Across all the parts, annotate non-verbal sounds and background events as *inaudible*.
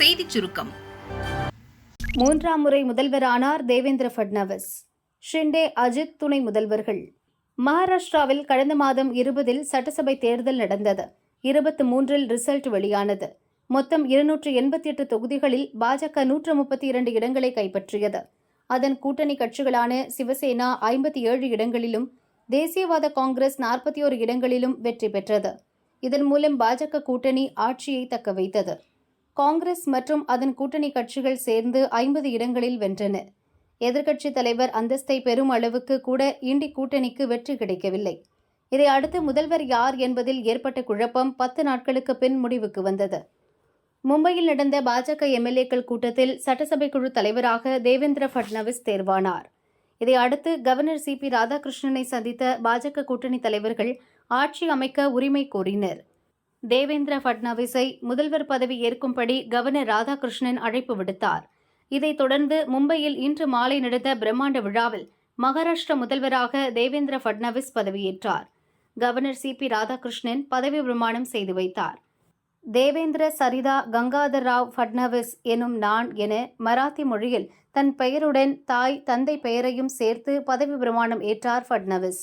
செய்திச் சுருக்கம். மூன்றாம் முறை முதல்வரானார் தேவேந்திர ஃபட்னவிஸ் ஷிண்டே அஜித் துணை முதல்வர்கள். மகாராஷ்டிராவில் கடந்த மாதம் இருபதில் சட்டசபை தேர்தல் நடந்தது. இருபத்தி மூன்றில் ரிசல்ட் வெளியானது. மொத்தம் இருநூற்று எண்பத்தி எட்டு தொகுதிகளில் பாஜக நூற்று முப்பத்தி இரண்டு இடங்களை கைப்பற்றியது. அதன் கூட்டணி கட்சிகளான சிவசேனா ஐம்பத்தி ஏழு இடங்களிலும் தேசியவாத காங்கிரஸ் நாற்பத்தி ஓரு இடங்களிலும் வெற்றி பெற்றது. இதன் மூலம் பாஜக கூட்டணி ஆட்சியை தக்க வைத்தது. காங்கிரஸ் மற்றும் அதன் கூட்டணி கட்சிகள் சேர்ந்து ஐம்பது இடங்களில் வென்றன. எதிர்க்கட்சித் தலைவர் அந்தஸ்தை பெறும் அளவுக்கு கூட இண்டி கூட்டணிக்கு வெற்றி கிடைக்கவில்லை. இதை அடுத்து முதல்வர் யார் என்பதில் ஏற்பட்ட குழப்பம் பத்து நாட்களுக்கு பின் முடிவுக்கு வந்தது. மும்பையில் நடந்த பாஜக எம்எல்ஏக்கள் கூட்டத்தில் சட்டசபை குழு தலைவராக தேவேந்திர பட்னவிஸ் தேர்வானார். இதை அடுத்து கவர்னர் சி பி ராதாகிருஷ்ணனை சந்தித்த பாஜக கூட்டணி தலைவர்கள் ஆட்சி அமைக்க உரிமை கோரினர். தேவேந்திர ஃபட்னவிஸை முதல்வர் பதவி ஏற்கும்படி கவர்னர் ராதாகிருஷ்ணன் அழைப்பு விடுத்தார். இதைத் தொடர்ந்து மும்பையில் இன்று மாலை நடந்த பிரம்மாண்ட விழாவில் மகாராஷ்டிர முதல்வராக தேவேந்திர ஃபட்னவிஸ் பதவியேற்றார். Governor C. பி. ராதாகிருஷ்ணன் பதவி பிரமாணம் செய்து வைத்தார். தேவேந்திர சரிதா கங்காதர் ராவ் ஃபட்னவிஸ் எனும் நான் என மராத்தி மொழியில் தன் பெயருடன் தாய் தந்தை பெயரையும் சேர்த்து பதவி பிரமாணம் ஏற்றார் ஃபட்னவிஸ்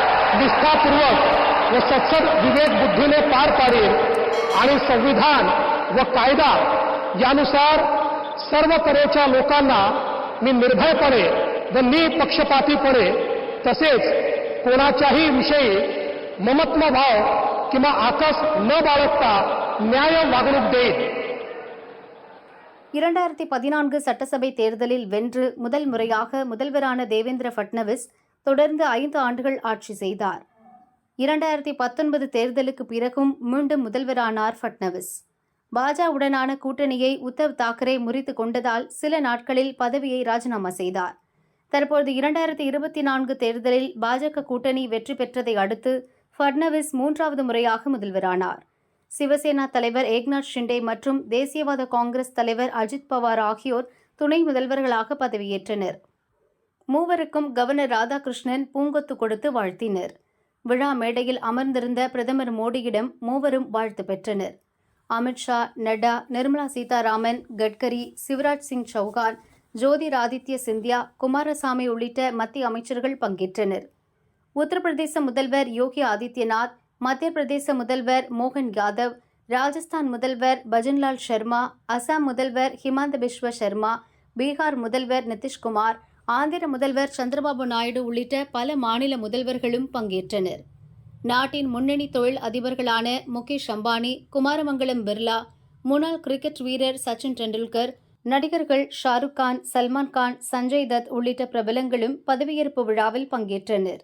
निष्ठापूर्वक व सत्सद विवेक बुद्धीने पार पाडेन आणि संविधान व कायदा यानुसार सर्व तऱ्हेच्या लोकांना मी निर्भयपणे व निपक्षपातीपणे तसेच कोणाच्याही विषयी ममत्व भाव किंवा आकस न बाळगता न्याय वागणूक देईन இரண்டாயிரத்தி பதினான்கு சட்டசபை தேர்தலில் வென்று முதல் முறையாக முதல்வரான தேவேந்திர ஃபட்னவிஸ் தொடர்ந்து ஐந்து ஆண்டுகள் ஆட்சி செய்தார். இரண்டாயிரத்தி பத்தொன்பது தேர்தலுக்கு பிறகும் மீண்டும் முதல்வரானார் ஃபட்னவிஸ். பாஜகவுடனான கூட்டணியை உத்தவ் தாக்கரே முறித்து கொண்டதால் சில நாட்களில் பதவியை ராஜினாமா செய்தார். தற்போது இரண்டாயிரத்தி இருபத்தி நான்கு தேர்தலில் பாஜக கூட்டணி வெற்றி பெற்றதை அடுத்து ஃபட்னவிஸ் மூன்றாவது முறையாக முதல்வரானார். சிவசேனா தலைவர் ஏக்நாத் ஷிண்டே மற்றும் தேசியவாத காங்கிரஸ் தலைவர் அஜித் பவார் ஆகியோர் துணை முதல்வர்களாக பதவியேற்றனர். மூவருக்கும் கவர்னர் ராதாகிருஷ்ணன் பூங்கொத்து கொடுத்து வாழ்த்தினர். விழா மேடையில் அமர்ந்திருந்த பிரதமர் மோடியிடம் மூவரும் வாழ்த்து பெற்றனர். அமித்ஷா நட்டா நிர்மலா சீதாராமன் கட்கரி சிவராஜ் சிங் சௌகான் ஜோதிராதித்ய சிந்தியா குமாரசாமி உள்ளிட்ட மத்திய அமைச்சர்கள் பங்கேற்றனர். உத்தரப்பிரதேச முதல்வர் யோகி ஆதித்யநாத் மத்திய பிரதேச முதல்வர் மோகன் யாதவ் ராஜஸ்தான் முதல்வர் பஜன்லால் சர்மா அசாம் முதல்வர் ஹிமாந்த பிஸ்வ சர்மா பீகார் முதல்வர் நிதிஷ்குமார் ஆந்திர முதல்வர் சந்திரபாபு நாயுடு உள்ளிட்ட பல மாநில முதல்வர்களும் பங்கேற்றனர். நாட்டின் முன்னணி தொழில் அதிபர்களான முகேஷ் அம்பானி குமாரமங்கலம் பிர்லா முன்னாள் கிரிக்கெட் வீரர் சச்சின் டெண்டுல்கர் நடிகர்கள் ஷாருக் கான் சல்மான் கான் சஞ்சய் தத் உள்ளிட்ட பிரபலங்களும் பதவியேற்பு விழாவில் பங்கேற்றனர்.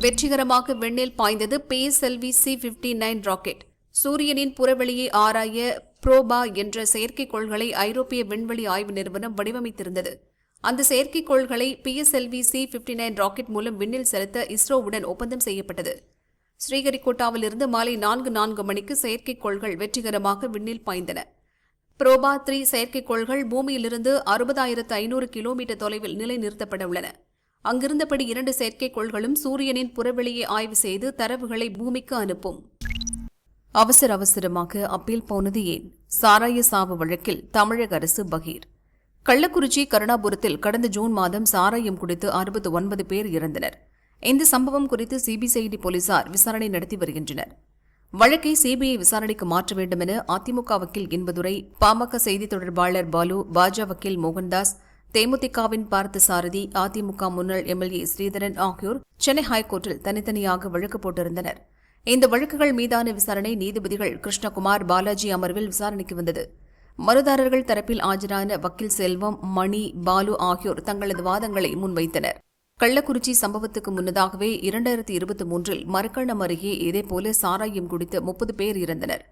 வெற்றிகரமாக விண்ணில் பாய்ந்தது PSLV C fifty nine rocket. சூரியனின் புறவெளியை ஆராய புரோபா என்ற செயற்கைக்கோள்களை ஐரோப்பிய விண்வெளி ஆய்வு நிறுவனம் வடிவமைத்திருந்தது. அந்த செயற்கைக்கோள்களை PSLV C fifty nine rocket மூலம் விண்ணில் செலுத்த இஸ்ரோவுடன் ஒப்பந்தம் செய்யப்பட்டது. ஸ்ரீஹரிகோட்டாவிலிருந்து மாலை நான்கு நான்கு மணிக்கு செயற்கைக்கோள்கள் வெற்றிகரமாக விண்ணில் பாய்ந்தன. புரோபா த்ரீ செயற்கைக்கோள்கள் பூமியிலிருந்து அறுபதாயிரத்து ஐநூறு கிலோமீட்டர் தொலைவில் நிலைநிறுத்தப்பட உள்ளன. அங்கிருந்தபடி இரண்டு செயற்கைக்கோள்களும் சூரியனின் புறவெளியை ஆய்வு செய்து தரவுகளை பூமிக்கு அனுப்பும். அவசர அவசரமாக அப்பீல் போனது ஏன்? சாராய சாவு வழக்கில் தமிழக அரசு பகீர். கள்ளக்குறிச்சி கருணாபுரத்தில் கடந்த ஜூன் மாதம் சாராயம் குடித்து அறுபத்து ஒன்பது பேர் இறந்தனர். இந்த சம்பவம் குறித்து சிபிசிஐடி போலீசார் விசாரணை நடத்தி வருகின்றனர். வழக்கை சிபிஐ விசாரணைக்கு மாற்ற வேண்டும் என அதிமுக வக்கீல் இன்பதுரை பாமக செய்தி தொடர்பாளர் பாலு பாஜ வக்கீல் மோகன்தாஸ் தேமுதிகவின் பார்த்த சாரதி அதிமுக முன்னாள் எம்எல்ஏ ஸ்ரீதரன் ஆகியோர் சென்னை ஹைகோர்ட்டில் தனித்தனியாக வழக்கு போட்டிருந்தனர். இந்த வழக்குகள் மீதான விசாரணை நீதிபதிகள் கிருஷ்ணகுமார் பாலாஜி அமர்வில் விசாரணைக்கு வந்தது. மனுதாரர்கள் தரப்பில் ஆஜரான வக்கீல் செல்வம் மணி பாலு ஆகியோர் தங்களது வாதங்களை முன்வைத்தனர். கள்ளக்குறிச்சி சம்பவத்துக்கு முன்னதாகவே இரண்டாயிரத்தி இருபத்தி மூன்றில் மரக்கணம் அருகே இதேபோல சாராயம் குடித்து முப்பது பேர் இறந்தனர்.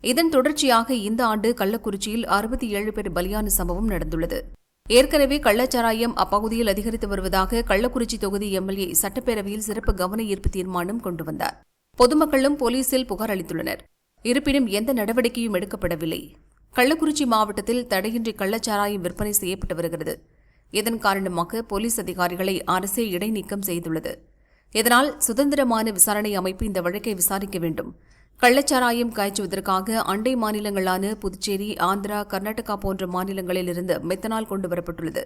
இதன் தொடர்ச்சியாக இந்த ஆண்டு கள்ளக்குறிச்சியில் அறுபத்தி ஏழு பேர் பலியான சம்பவம் நடந்துள்ளது. ஏற்கனவே கள்ளச்சாராயம் அப்பகுதியில் அதிகரித்து வருவதாக கள்ளக்குறிச்சி தொகுதி எம்எல்ஏ சட்டப்பேரவையில் சிறப்பு கவன ஈர்ப்பு தீர்மானம் கொண்டு வந்தார். பொதுமக்களும் போலீசில் புகார் அளித்துள்ளனர். இருப்பினும் எந்த நடவடிக்கையும் எடுக்கப்படவில்லை. கள்ளக்குறிச்சி மாவட்டத்தில் தடையின்றி கள்ளச்சாராயம் விற்பனை செய்யப்பட்டு வருகிறது. இதன் காரணமாக போலீஸ் அதிகாரிகளை அரசே இடைநீக்கம் செய்துள்ளது. இதனால் சுதந்திரமான விசாரணை அமைப்பு இந்த வழக்கை விசாரிக்க வேண்டும். கள்ளச்சாராயம் காய்ச்சுவதற்காக அண்டை மாநிலங்களான புதுச்சேரி ஆந்திரா கர்நாடகா போன்ற மாநிலங்களிலிருந்து மெத்தனால் கொண்டு வரப்பட்டுள்ளது.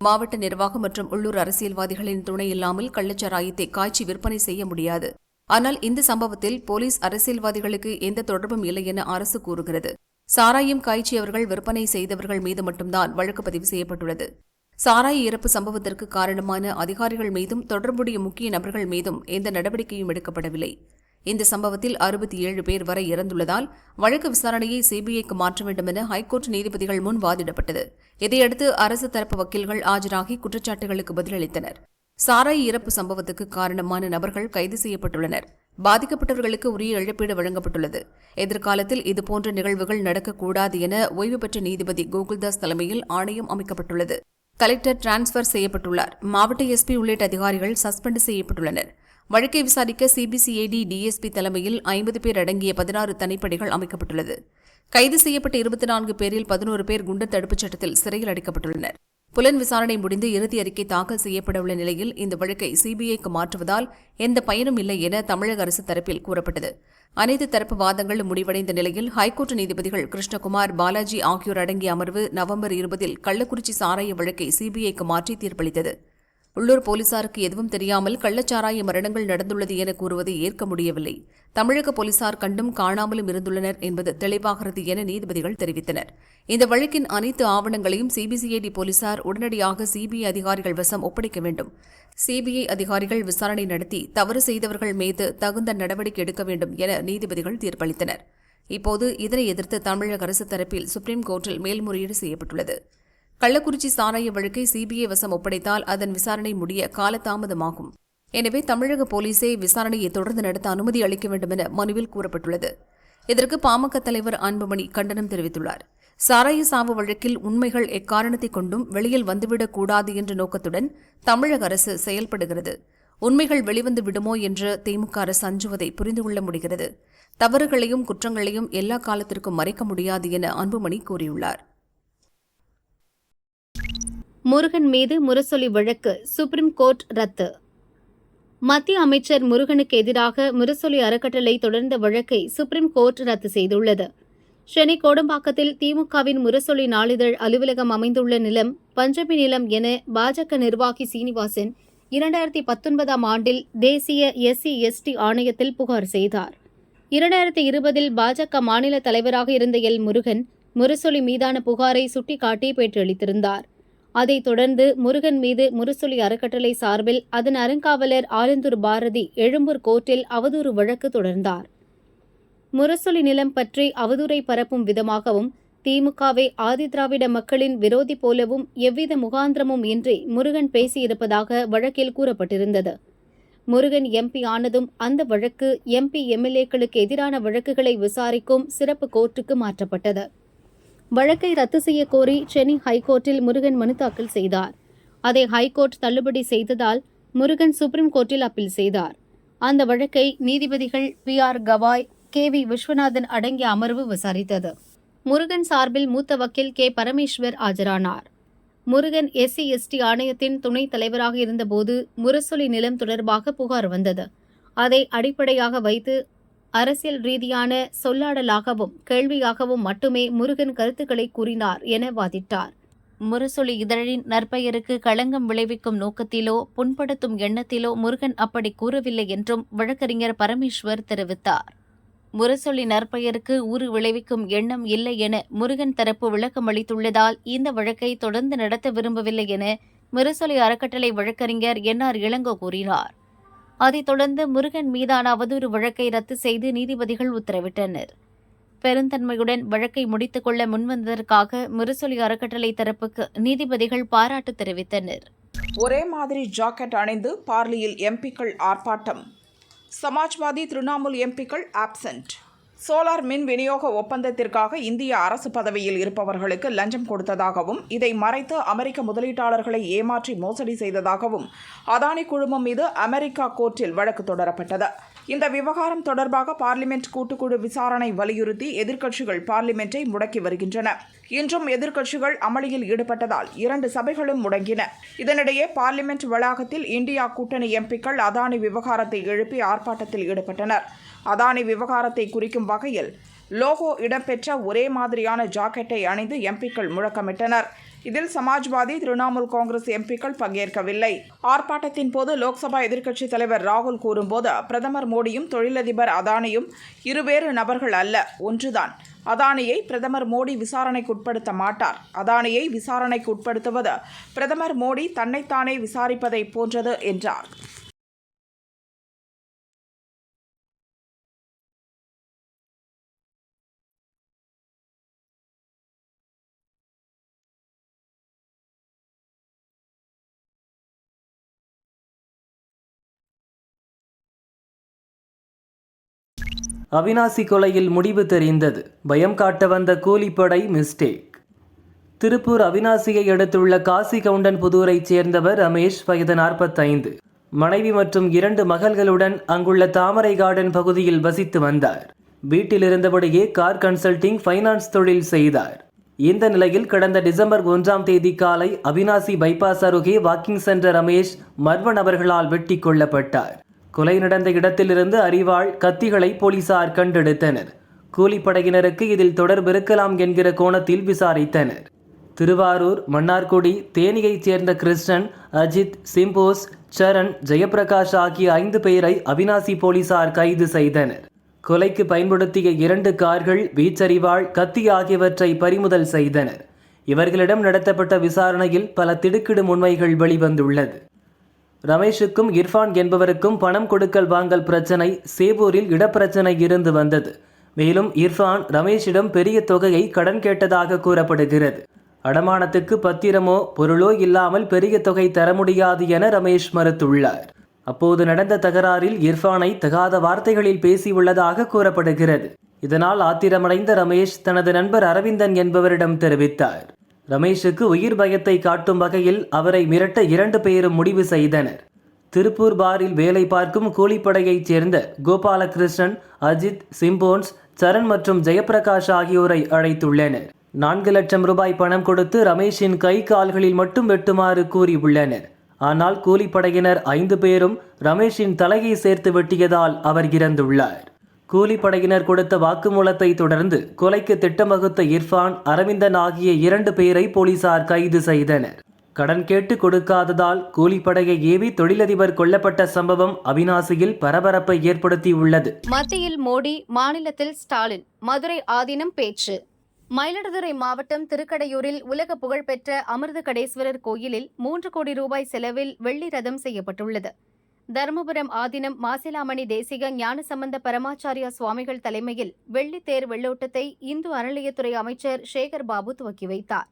மாவட்ட நிர்வாகம் மற்றும் உள்ளூர் அரசியல்வாதிகளின் துணை இல்லாமல் கள்ளச்சாராயத்தை காய்ச்சி விற்பனை செய்ய முடியாது. ஆனால் இந்த சம்பவத்தில் போலீஸ் அரசியல்வாதிகளுக்கு எந்த தொடர்பும் இல்லை என அரசு கூறுகிறது. சாராயம் காய்ச்சியவர்கள் விற்பனை செய்தவர்கள் மீது மட்டும்தான் வழக்கு பதிவு செய்யப்பட்டுள்ளது. சாராய இறப்பு சம்பவத்திற்கு காரணமான அதிகாரிகள் மீதும் தொடர்புடைய முக்கிய நபர்கள் மீதும் எந்த நடவடிக்கையும் எடுக்கப்படவில்லை. இந்த சம்பவத்தில் அறுபத்தி ஏழு பேர் வரை இறந்துள்ளதால் வழக்கு விசாரணையை சிபிஐக்கு மாற்ற வேண்டும் என ஹைகோர்ட் நீதிபதிகள் முன் வாதிடப்பட்டது. இதையடுத்து அரசு தரப்பு வக்கீல்கள் ஆஜராகி குற்றச்சாட்டுகளுக்கு பதிலளித்தனர். சாராய் இறப்பு சம்பவத்துக்கு காரணமான நபர்கள் கைது செய்யப்பட்டுள்ளனர். பாதிக்கப்பட்டவர்களுக்கு உரிய இழப்பீடு வழங்கப்பட்டுள்ளது. எதிர்காலத்தில் இதுபோன்ற நிகழ்வுகள் நடக்கக்கூடாது என ஓய்வு பெற்ற நீதிபதி கோகுல்தாஸ் தலைமையில் ஆணையம் அமைக்கப்பட்டுள்ளது. கலெக்டர் டிரான்ஸ்பர் செய்யப்பட்டுள்ளார். மாவட்ட எஸ்பி உள்ளிட்ட அதிகாரிகள் சஸ்பெண்ட் செய்யப்பட்டுள்ளனர். வழக்கை விசாரிக்க சிபிசிஐடி டிஎஸ்பி தலைமையில் ஐம்பது பேர் அடங்கிய பதினாறு தனிப்படைகள் அமைக்கப்பட்டுள்ளது. கைது செய்யப்பட்ட இருபத்தி நான்கு பேரில் பதினோரு பேர் குண்டர் தடுப்புச் சட்டத்தில் சிறையில் அடைக்கப்பட்டுள்ளனர். புலன் விசாரணை முடிந்து இறுதி அறிக்கை தாக்கல் செய்யப்படவுள்ள நிலையில் இந்த வழக்கை சிபிஐக்கு மாற்றுவதால் எந்த பயனும் இல்லை என தமிழக அரசு தரப்பில் கூறப்பட்டது. அனைத்து தரப்பு வாதங்களும் முடிவடைந்த நிலையில் ஹைகோர்ட் நீதிபதிகள் கிருஷ்ணகுமார் பாலாஜி ஆகியோர் அடங்கிய அமர்வு நவம்பர் இருபதில் கள்ளக்குறிச்சி சாராய வழக்கை சிபிஐக்கு மாற்றி தீர்ப்பளித்தது. உள்ளூர் போலீசாருக்கு எதுவும் தெரியாமல் கள்ளச்சாராய மரணங்கள் நடந்துள்ளது என கூறுவதை ஏற்க முடியவில்லை. தமிழக போலீசார் கண்டும் காணாமலும் இருந்துள்ளனர் என்பது தெளிவாகிறது என நீதிபதிகள் தெரிவித்தனர். இந்த வழக்கின் அனைத்து ஆவணங்களையும் சிபிசிஐடி போலீசார் உடனடியாக சிபிஐ அதிகாரிகள் வசம் ஒப்படைக்க வேண்டும். சிபிஐ அதிகாரிகள் விசாரணை நடத்தி தவறு செய்தவர்கள் மீது தகுந்த நடவடிக்கை எடுக்க வேண்டும் என நீதிபதிகள் தீர்ப்பளித்தனர். இப்போது இதனை எதிர்த்து தமிழக அரசு தரப்பில் சுப்ரீம் கோர்ட்டில் மேல்முறையீடு செய்யப்பட்டுள்ளது. கள்ளக்குறிச்சி சாராய வழக்கை சிபிஐ வசம் ஒப்படைத்தால் அதன் விசாரணை முடிய காலதாமதமாகும். எனவே தமிழக போலீசே விசாரணையை தொடர்ந்து நடத்த அனுமதி அளிக்க வேண்டும் என மனுவில் கூறப்பட்டுள்ளது. இதற்கு பாமக தலைவர் அன்புமணி கண்டனம் தெரிவித்துள்ளார். சாராய சாவு வழக்கில் உண்மைகள் எக்காரணத்தை கொண்டும் வெளியில் வந்துவிடக்கூடாது என்ற நோக்கத்துடன் தமிழக அரசு செயல்படுகிறது. உண்மைகள் வெளிவந்து விடுமோ என்று திமுக அரசு அஞ்சுவதை புரிந்து கொள்ள முடிகிறது. தவறுகளையும் குற்றங்களையும் எல்லா காலத்திற்கும் மறைக்க முடியாது என அன்புமணி கூறியுள்ளார். முருகன் மீது முரசொலி வழக்கு சுப்ரீம் கோர்ட் ரத்து. மத்திய அமைச்சர் முருகனுக்கு எதிராக முரசொலி அறக்கட்டளை தொடர்ந்த வழக்கை சுப்ரீம் கோர்ட் ரத்து செய்துள்ளது. சென்னை கோடம்பாக்கத்தில் திமுகவின் முரசொலி நாளிதழ் அலுவலகம் அமைந்துள்ள நிலம் பஞ்சமி நிலம் என பாஜக நிர்வாகி சீனிவாசன் இரண்டாயிரத்தி பத்தொன்பதாம் ஆண்டில் தேசிய எஸ்சி எஸ்டி ஆணையத்தில் புகார் செய்தார். இரண்டாயிரத்தி இருபதில் பாஜக மாநில தலைவராக இருந்த எல் முருகன் முரசொலி மீதான புகாரை சுட்டிக்காட்டி பெற்றளித்திருந்தார் அதைத் தொடர்ந்து முருகன் மீது முரசொலி அறக்கட்டளை சார்பில் அதன் அருங்காவலர் ஆலந்தூர் பாரதி எழும்பூர் கோர்ட்டில் அவதூறு வழக்கு தொடர்ந்தார். முரசொலி நிலம் பற்றி அவதூறை பரப்பும் விதமாகவும் திமுகவை ஆதிதிராவிட மக்களின் விரோதி போலவும் எவ்வித முகாந்திரமும் இன்றி முருகன் பேசியிருப்பதாக வழக்கில் கூறப்பட்டிருந்தது. முருகன் எம்பி ஆனதும் அந்த வழக்கு எம்பி எம்எல்ஏக்களுக்கு எதிரான வழக்குகளை விசாரிக்கும் சிறப்பு கோர்ட்டுக்கு மாற்றப்பட்டது. வழக்கை ரத்து செய்ய கோரி சென்னை ஹைகோர்ட்டில் முருகன் மனு தாக்கல் செய்தார். அதை ஹைகோர்ட் தள்ளுபடி செய்ததால் முருகன் சுப்ரீம் கோர்ட்டில் அப்பீல் செய்தார். அந்த வழக்கை நீதிபதிகள் B R Gavai K V Viswanathan அடங்கிய அமர்வு விசாரித்தது. முருகன் சார்பில் மூத்த வக்கீல் கே பரமேஸ்வர் ஆஜரானார். முருகன் எஸ்சி எஸ்டி ஆணையத்தின் துணைத் தலைவராக இருந்தபோது முரசொலி நிலம் தொடர்பாக புகார் வந்தது. அதை அடிப்படையாக வைத்து அரசியல் ரீதியான சொல்லாடலாகவும் கேள்வியாகவும் மட்டுமே முருகன் கருத்துக்களை கூறினார் என வாதிட்டார். முரசொலி இதழின் நற்பெயருக்கு களங்கம் விளைவிக்கும் நோக்கத்திலோ புண்படுத்தும் எண்ணத்திலோ முருகன் அப்படி கூறவில்லை என்றும் வழக்கறிஞர் பரமேஸ்வர் தெரிவித்தார். முரசொலி நற்பெயருக்கு ஊறு விளைவிக்கும் எண்ணம் இல்லை என முருகன் தரப்பு விளக்கம் அளித்துள்ளதால் இந்த வழக்கை தொடர்ந்து நடத்த விரும்பவில்லை என முரசொலி அறக்கட்டளை வழக்கறிஞர் என் ஆர் இளங்கோ கூறினார். அதைத் தொடர்ந்து முருகன் மீதான அவதூறு வழக்கை ரத்து செய்து நீதிபதிகள் உத்தரவிட்டனர். பெருந்தன்மையுடன் வழக்கை முடித்துக் கொள்ள முன்வந்ததற்காக முரசொலி அறக்கட்டளை தரப்புக்கு நீதிபதிகள் பாராட்டு தெரிவித்தனர். ஒரே மாதிரி ஜாக்கெட் அணிந்து பார்லியில் எம்பிக்கள் ஆர்ப்பாட்டம். சமாஜ்வாதி திரிணாமுல் எம்பிக்கள் ஆப்சென்ட். சோலார் மின் விநியோக ஒப்பந்தத்திற்காக இந்திய அரசு பதவியில் இருப்பவர்களுக்கு லஞ்சம் கொடுத்ததாகவும் இதை மறைத்து அமெரிக்க முதலீட்டாளர்களை ஏமாற்றி மோசடி செய்ததாகவும் அதானி குழுமம் மீது அமெரிக்கா கோர்ட்டில் வழக்கு தொடரப்பட்டது. இந்த விவகாரம் தொடர்பாக பார்லிமெண்ட் கூட்டுக்குழு விசாரணை வலியுறுத்தி எதிர்க்கட்சிகள் பார்லிமெண்டை முடக்கி வருகின்றன. இன்றும் எதிர்க்கட்சிகள் அமளியில் ஈடுபட்டதால் இரண்டு சபைகளும் முடங்கின. இதனிடையே பார்லிமெண்ட் வளாகத்தில் இந்தியா கூட்டணி எம்பிக்கள் அதானி விவகாரத்தை எழுப்பி ஆர்ப்பாட்டத்தில் ஈடுபட்டனர். அதானி விவகாரத்தை குறிக்கும் வகையில் லோகோ இடம்பெற்ற ஒரே மாதிரியான ஜாக்கெட்டை அணிந்து எம்பிக்கள் முழக்கமிட்டனர். இதில் சமாஜ்வாதி திரிணாமுல் காங்கிரஸ் எம்பிக்கள் பங்கேற்கவில்லை. ஆர்ப்பாட்டத்தின் போது லோக்சபா எதிர்க்கட்சித் தலைவர் ராகுல் கூறும்போது பிரதமர் மோடியும் தொழிலதிபர் அதானியும் இருவேறு நபர்கள் அல்ல ஒன்றுதான். அதானியை பிரதமர் மோடி விசாரணைக்கு உட்படுத்த மாட்டார். அதானியை விசாரணைக்கு உட்படுத்துவது பிரதமர் மோடி தன்னைத்தானே விசாரிப்பதை போன்றது என்றார். அவினாசி கொலையில் முடிவு தெரிந்தது. பயம் காட்ட வந்த கூலிப்படை மிஸ்டேக். திருப்பூர் அவினாசியை அடுத்துள்ள காசி கவுண்டன் புதூரைச் சேர்ந்தவர் ரமேஷ் வயது நாற்பத்தைந்து. மனைவி மற்றும் இரண்டு மகள்களுடன் அங்குள்ள தாமரை கார்டன் பகுதியில் வசித்து வந்தார். வீட்டில் இருந்தபடியே கார் கன்சல்டிங் ஃபைனான்ஸ் தொழில் செய்தார். இந்த நிலையில் கடந்த டிசம்பர் ஒன்றாம் தேதி காலை அவினாசி பைபாஸ் அருகே வாக்கிங் சென்ற ரமேஷ் மர்ம நபர்களால் வெட்டி கொல்லப்பட்டார். கொலை நடந்த இடத்திலிருந்து அறிவாள் கத்திகளை போலீசார் கண்டெடுத்தனர். கூலிப்படையினருக்கு இதில் தொடர்பு இருக்கலாம் என்கிற கோணத்தில் விசாரித்தனர். திருவாரூர் மன்னார்குடி தேனியைச் சேர்ந்த கிருஷ்ணன் அஜித் சிம்போஸ் சரண் ஜெயபிரகாஷ் ஆகிய ஐந்து பேரை அவினாசி போலீசார் கைது செய்தனர். கொலைக்கு பயன்படுத்திய இரண்டு கார்கள் வீச்சறிவாள் கத்தி ஆகியவற்றை பறிமுதல் செய்தனர். இவர்களிடம் நடத்தப்பட்ட விசாரணையில் பல திடுக்கிடும் உண்மைகள் வெளிவந்துள்ளது. ரமேஷுக்கும் இர்ஃபான் என்பவருக்கும் பணம் கொடுக்கல் வாங்கல் பிரச்சனை சேவூரில் இடப்பிரச்சனை இருந்து வந்தது. மேலும் இர்ஃபான் ரமேஷிடம் பெரிய தொகையை கடன் கேட்டதாக கூறப்படுகிறது. அடமானத்துக்கு பத்திரமோ பொருளோ இல்லாமல் பெரிய தொகை தர முடியாது என ரமேஷ் மறுத்துள்ளார். அப்போது நடந்த தகராறில் இர்ஃபானை தகாத வார்த்தைகளில் பேசியுள்ளதாக கூறப்படுகிறது. இதனால் ஆத்திரமடைந்த ரமேஷ் தனது நண்பர் அரவிந்தன் என்பவரிடம் தெரிவித்தார். ரமேஷுக்கு உயிர் பயத்தை காட்டும் வகையில் அவரை மிரட்ட இரண்டு பேரும் முடிவு செய்தனர். திருப்பூர் பாரில் வேலை பார்க்கும் கூலிப்படையைச் சேர்ந்த கோபாலகிருஷ்ணன் அஜித் சிம்போன்ஸ் சரண் மற்றும் ஜெயபிரகாஷ் ஆகியோரை அழைத்துள்ளனர். நான்கு லட்சம் ரூபாய் பணம் கொடுத்து ரமேஷின் கை கால்களில் மட்டும் வெட்டுமாறு கூறியுள்ளனர். ஆனால் கூலிப்படையினர் ஐந்து பேரும் ரமேஷின் தலையை சேர்த்து வெட்டியதால் அவர் இறந்துள்ளார். கூலிப்படையினர் கொடுத்த வாக்குமூலத்தை தொடர்ந்து கொலைக்கு திட்டமகுத்த இர்ஃபான் அரவிந்தன் ஆகிய இரண்டு பேரை போலீசார் கைது செய்தனர். கடன் கேட்டு கொடுக்காததால் கூலிப்படையை ஏவி தொழிலதிபர் கொல்லப்பட்ட சம்பவம் அவினாசியில் பரபரப்பை ஏற்படுத்தியுள்ளது. மத்தியில் மோடி மாநிலத்தில் ஸ்டாலின் மதுரை ஆதீனம் பேச்சு. மயிலாடுதுறை மாவட்டம் திருக்கடையூரில் உலக புகழ்பெற்ற அமிர்த கடேஸ்வரர் கோயிலில் மூன்று கோடி ரூபாய் செலவில் வெள்ளி ரதம் செய்யப்பட்டுள்ளது. தருமபுரம் ஆதீனம் மாசிலாமணி தேசிக ஞானசம்பந்த பரமாச்சாரியா சுவாமிகள் தலைமையில் வெள்ளித்தேர் வெள்ளோட்டத்தை இந்து அறநிலையத்துறை அமைச்சர் சேகர் பாபு துவக்கி வைத்தார்.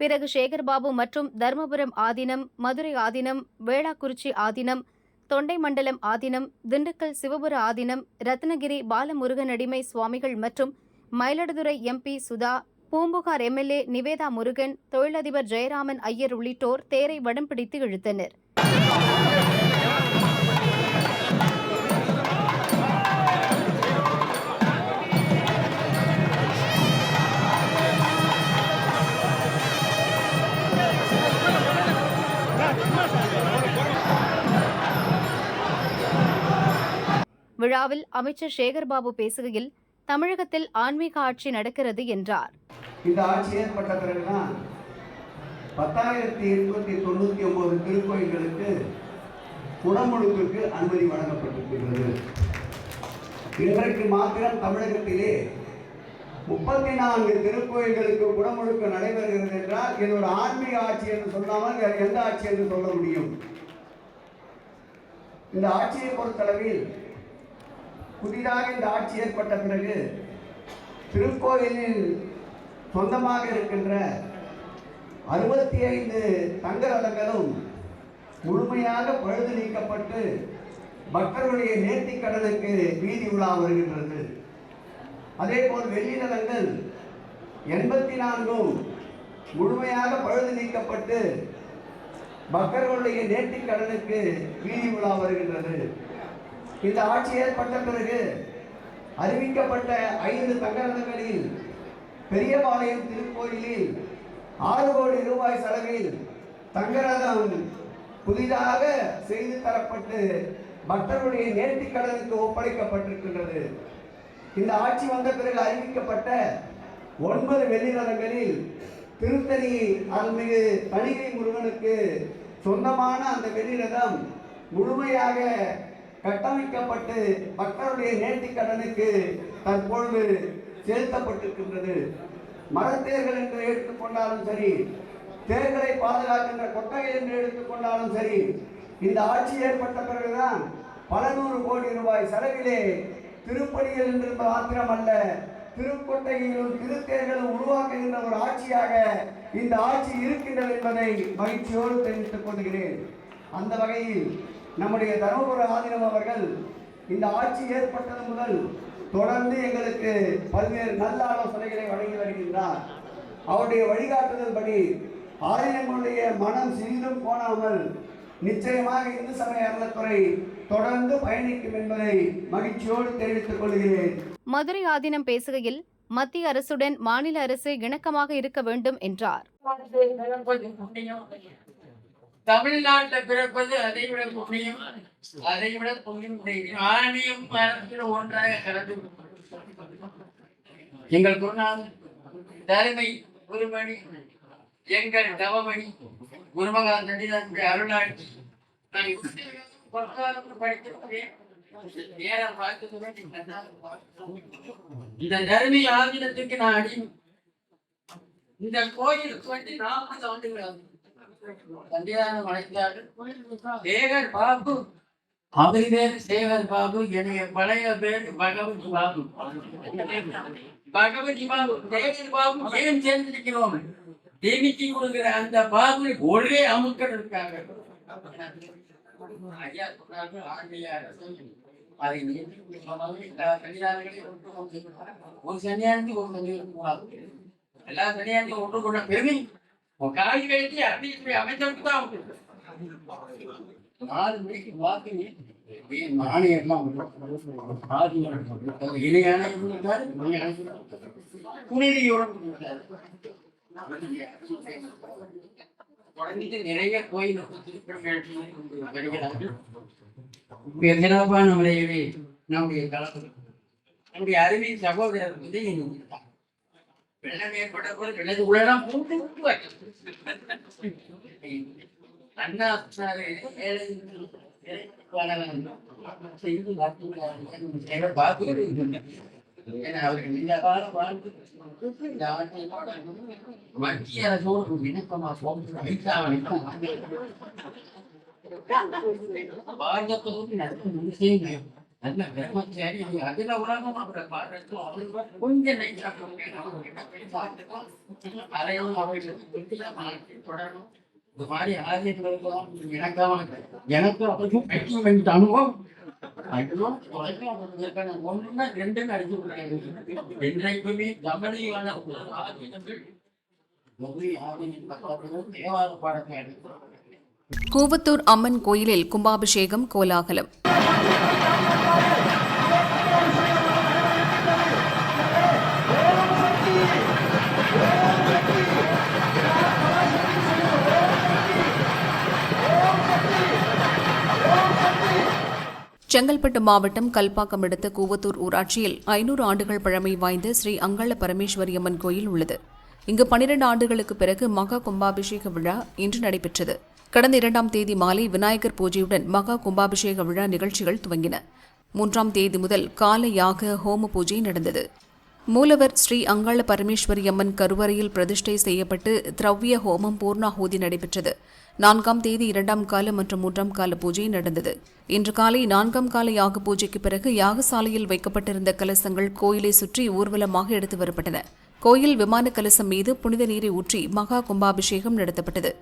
பிறகு சேகர்பாபு மற்றும் தருமபுரம் ஆதீனம் மதுரை ஆதீனம் வேளாக்குறிச்சி ஆதீனம் தொண்டைமண்டலம் ஆதீனம் திண்டுக்கல் சிவபுர ஆதீனம் ரத்னகிரி பாலமுருகன் அடிமை சுவாமிகள் மற்றும் மயிலாடுதுறை எம்பி சுதா பூம்புகார் எம்எல்ஏ நிவேதா முருகன் தொழிலதிபர் ஜெயராமன் ஐயர் உள்ளிட்டோர் தேரை வடம் பிடித்து இழுத்தனர். விழாவில் அமைச்சர் சேகர்பாபு பேசுகையில் தமிழகத்தில் ஆன்மீக ஆட்சி நடக்கிறது என்றார். இந்த ஆட்சி ஏற்பட்ட பிறகுதான் பத்தாயிரத்தி எட்நூத்தி தொண்ணூத்தி ஒன்பது திருக்கோயில்களுக்கு குடமுழுக்குக்கு அனுமதி வழங்கப்பட்டிருக்கிறது. இன்றைக்கு மாத்திரம் தமிழகத்திலே முப்பத்தி நான்கு திருக்கோயில்களுக்கு குடமுழுக்கு நடைபெறுகிறது என்றால் இது ஒரு ஆன்மீக ஆட்சி என்று சொல்லாமல் வேறு எந்த ஆட்சி என்று சொல்ல முடியும். இந்த ஆட்சியை பொறுத்தளவில் புதிதாக இந்த ஆட்சி ஏற்பட்ட பிறகு திருக்கோயிலில் சொந்தமாக இருக்கின்ற அறுபத்தி ஐந்து தங்க ரதங்களும் முழுமையாக பழுது நீக்கப்பட்டு பக்தர்களுடைய நேர்த்திக் கடலுக்கு வீதி உலா வருகின்றது. அதேபோல் வெள்ளி ரதங்கள் எண்பத்தி நான்கும் முழுமையாக பழுது நீக்கப்பட்டு பக்தர்களுடைய நேர்த்திக் கடலுக்கு வீதி உலா வருகின்றது. இந்த ஆட்சி ஏற்பட்ட பிறகு அறிவிக்கப்பட்ட ஐந்து தங்க ரதங்களில் பெரியபாளையம் திருக்கோயிலில் ஆறு கோடி ரூபாய் செலவில் தங்கரதம் புதிதாக செய்து தரப்பட்டு பக்தர்களுடைய நேர்த்திக் கடனுக்கு ஒப்படைக்கப்பட்டிருக்கின்றது. இந்த ஆட்சி வந்த பிறகு அறிவிக்கப்பட்ட ஒன்பது வெள்ளி திருத்தணி அருள்மிகு தணிகை முருகனுக்கு சொந்தமான அந்த வெள்ளி முழுமையாக கட்டமைக்கப்பட்டு மக்களுடைய நேர்த்தி கடனுக்கு தற்பொழுது செலுத்தப்பட்டிருக்கின்றது. மரத்தேர்கள் என்று எடுத்துக்கொண்டாலும் சரி தேர்களை பாதுகாக்கின்ற கொட்டகை என்று எடுத்துக்கொண்டாலும் சரி இந்த ஆட்சி ஏற்பட்ட பிறகுதான் பல நூறு கோடி ரூபாய் செலவிலே திருப்பணிகள் என்று மாத்திரமல்ல திருக்கொட்டையிலும் திருத்தேர்களும் உருவாக்குகின்ற ஒரு ஆட்சியாக இந்த ஆட்சி இருக்கின்றது என்பதை மகிழ்ச்சியோடு தெரிவித்துக் கொள்கிறேன். அந்த வகையில் நம்முடைய தருமபுர ஆதீனம் அவர்கள் இந்த ஆட்சி ஏற்பட்டது முதல் தொடர்ந்து எங்களுக்கு பல்வேறு நல்ல ஆலோசனைகளை வழங்கி வருகின்றார். அவருடைய வழிகாட்டுதல் படி ஆலயங்களுடைய மனம் சிறிதும் போனாமல் நிச்சயமாக இந்து சமய அறத்துறை தொடர்ந்து பயணிக்கும் என்பதை மகிழ்ச்சியோடு தெரிவித்துக் கொள்கிறேன். மதுரை ஆதீனம் பேசுகையில் மத்திய அரசுடன் மாநில அரசு இணக்கமாக இருக்க வேண்டும் என்றார். தமிழ்நாட்டில் பிறப்பது அதை விட புண்ணியம் அதை விட புண்ணியம் ஆணியும் மரத்தில் ஒன்றாக கலந்து எங்கள் குருநாள் தலைமை குருமணி எங்கள் தவமணி குருமகா சண்டிதாசுடைய அருளாட்சி. நான் பொற்காலம் படித்திருக்கிறேன். இந்த தருமை ஆதினத்துக்கு நான் அடியும் இந்த கோயிலுக்கு வந்து நாற்பது ஆண்டுகள் ஆகும் அழைத்தார்கள் சேகர் பாபு அவர் பேர் சேகர் பாபு என்னுடைய பழைய பேர் பகவதி பாபு. பகவதி பாபு சேகர் பாபு ஏன் சேர்ந்திருக்கிறோம்? தேவிக்கு கொடுக்கிற அந்த பாபு ஒரே அமுக்கள் இருக்காங்க. ஐயா சொன்னார்கள் ஆண்மையார் அதை ஒரு சன்னியானத்துக்கு ஒரு சன்னியானம் எல்லா சன்னியானத்தையும் ஒன்று கொண்ட பெருமை. உன் காய் வேண்டி அப்படி அமைச்சருக்கு தான் நாலு மணிக்கு வாக்கு இணையான நிறைய கோயில் வருகிறார்கள் நம்முடைய நம்முடைய அருமை சகோதரர் வந்து போது வெள்ளத்துக்குள்ளெல்லாம் பூண்டு அண்ணா. *laughs* செய்து மத்திய அரசோடு போகிறது ஐந்தாவணைக்கும் பாரதத்தோடு நல்ல விஷயங்கள் அதுல உலகம் அவரை கொஞ்சம் நைட்டா அறையும் அவர்களுக்கு தொடரும் இந்த மாதிரி ஆசிரியர்களுக்கெல்லாம் எனக்காக எனக்கு அவருக்கும் பயிற்சி அனுபவம் ஒண்ணுன்னா ரெண்டுன்னு அடிச்சு கொடுத்தாங்க என்றைக்குமே கவனியான தேவார பாடத்தை கூவத்தூர் அம்மன் கோயிலில் கும்பாபிஷேகம் கோலாகலம் செங்கல்பட்டு மாவட்டம் கல்பாக்கம் அடுத்த கூவத்தூர் ஊராட்சியில் ஐநூறு ஆண்டுகள் பழமை வாய்ந்த ஸ்ரீ அங்காள பரமேஸ்வரி அம்மன் கோயில் உள்ளது. இங்கு பனிரெண்டு ஆண்டுகளுக்கு பிறகு மகா கும்பாபிஷேக விழா இன்று நடைபெற்றது. கடந்த இரண்டாம் தேதி மாலை விநாயகர் பூஜையுடன் மகா கும்பாபிஷேக விழா நிகழ்ச்சிகள் துவங்கின. மூன்றாம் தேதி முதல் கால யாக ஹோம பூஜை நடந்தது. மூலவர் ஸ்ரீ அங்காள பரமேஸ்வரி அம்மன் கருவறையில் பிரதிஷ்டை செய்யப்பட்டு திரவ்ய ஹோமம் பூர்ணாஹூதி நடைபெற்றது. நான்காம் தேதி இரண்டாம் கால மற்றும் மூன்றாம் கால பூஜை நடந்தது. இன்று காலை நான்காம் கால யாக பூஜைக்கு பிறகு யாகசாலையில் வைக்கப்பட்டிருந்த கலசங்கள் கோயிலை சுற்றி ஊர்வலமாக எடுத்து வரப்பட்டன. கோயில் விமான கலசம் மீது புனித நீரை ஊற்றி மகா கும்பாபிஷேகம் நடத்தப்பட்டது.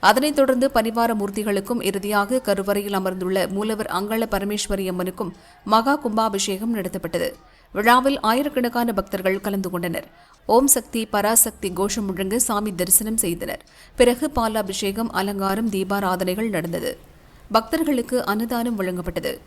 அதனைத் தொடர்ந்து பரிவார மூர்த்திகளுக்கும் இறுதியாக கருவறையில் அமர்ந்துள்ள மூலவர் அங்கள பரமேஸ்வரி அம்மனுக்கும் மகா கும்பாபிஷேகம் நடத்தப்பட்டது. விழாவில் ஆயிரக்கணக்கான பக்தர்கள் கலந்து கொண்டனர். ஓம் சக்தி பராசக்தி கோஷம் முழங்க சாமி தரிசனம் செய்தனர். பிறகு பாலாபிஷேகம் அலங்காரம் தீபாராதனைகள் நடந்தது. பக்தர்களுக்கு அன்னதானம் வழங்கப்பட்டது.